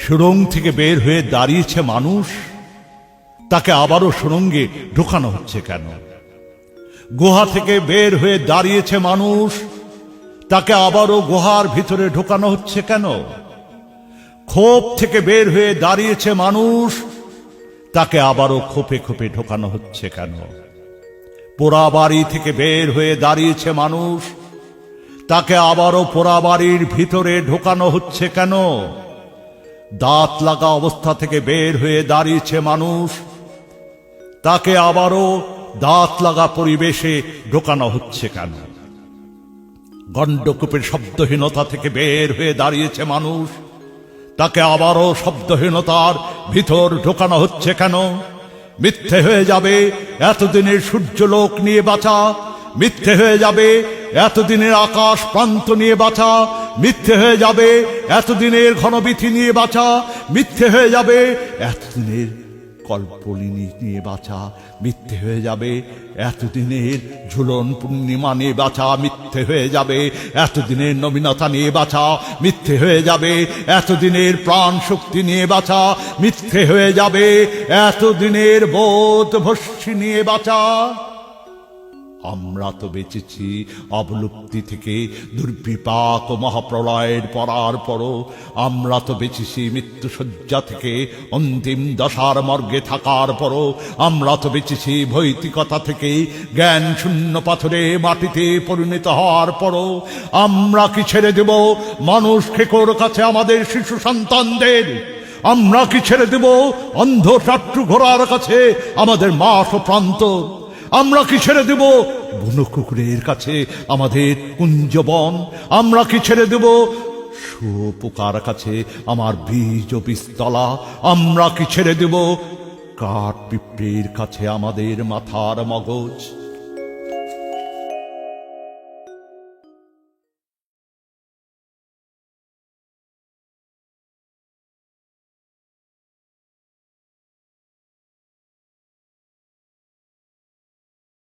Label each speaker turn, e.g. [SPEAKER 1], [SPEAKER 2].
[SPEAKER 1] সুড়ং থেকে বের হয়ে দাঁড়িয়েছে মানুষ, তাকে আবারও সুড়ঙ্গে ঢোকানো হচ্ছে কেন? গুহা থেকে বের হয়ে দাঁড়িয়েছে মানুষ, তাকে আবারও গুহার ভিতরে ঢোকানো হচ্ছে কেন? ক্ষোভ থেকে বের হয়ে দাঁড়িয়েছে মানুষ, তাকে আবারও খোপে খোপে ঢোকানো হচ্ছে কেন? পোড়া বাড়ি থেকে বের হয়ে দাঁড়িয়েছে মানুষ, তাকে আবারও পোড়া বাড়ির ভিতরে ঢোকানো হচ্ছে কেন? দাঁত লাগা অবস্থা থেকে বের হয়ে দাঁড়িয়েছে মানুষ। তাকে আবারও দাঁত লাগা পরিবেশে ঢোকানো হচ্ছে কেন? গণ্ডকূপের শব্দহীনতা থেকে বের হয়ে দাঁড়িয়েছে মানুষ। তাকে আবারও শব্দহীনতার ভিতর ঢোকানো হচ্ছে কেন? মিথ্যে হয়ে যাবে এতদিনের সূর্যলোক নিয়ে বাঁচা। মিথ্যে হয়ে যাবে এতদিনের আকাশ প্রান্ত নিয়ে বাঁচা। মিথ্যে হয়ে যাবে, এতদিনের ঘনবিথি নিয়ে বাঁচা। মিথ্যে হয়ে যাবে, এতদিনের কল্পলিনী নিয়ে বাঁচা। মিথ্যে হয়ে যাবে, এতদিনের ঝুলন পূর্ণিমা নিয়ে বাঁচা। মিথ্যে হয়ে যাবে, এতদিনের নবীনতা নিয়ে বাঁচা। মিথ্যে হয়ে যাবে, এতদিনের প্রাণ শক্তি নিয়ে বাঁচা। মিথ্যে হয়ে যাবে, এতদিনের বোধ ভস্যি নিয়ে বাঁচা। আমরা তো বেঁচেছি অবলুপ্তি থেকে, দুর্বিপাক ও মহাপ্রলয়ের পরার পরও। আমরা তো বেঁচেছি মৃত্যুসজ্জা থেকে, অন্তিম দশার মর্গে থাকার পরও। আমরা তো বেঁচেছি ভৈতিকতা থেকে, জ্ঞান শূন্য পাথরে মাটিতে পরিণত হওয়ার পরও। আমরা কি ছেড়ে দেব মানুষ খেকোর কাছে আমাদের শিশু সন্তানদের? আমরা কি ছেড়ে দেব অন্ধ ঘোড়ার কাছে আমাদের মাস প্রান্ত? আমরা কি ছেড়ে দেব? বুনো কুকুরের কাছে আমাদের কুঞ্জবন। আমরা কি ছেড়ে দেব? সুপোকার কাছে আমার বীজ বিস্তলা আমরা কি ছেড়ে দেব? কাঠ পিঁপড়ির কাছে আমাদের মাথার মগজ।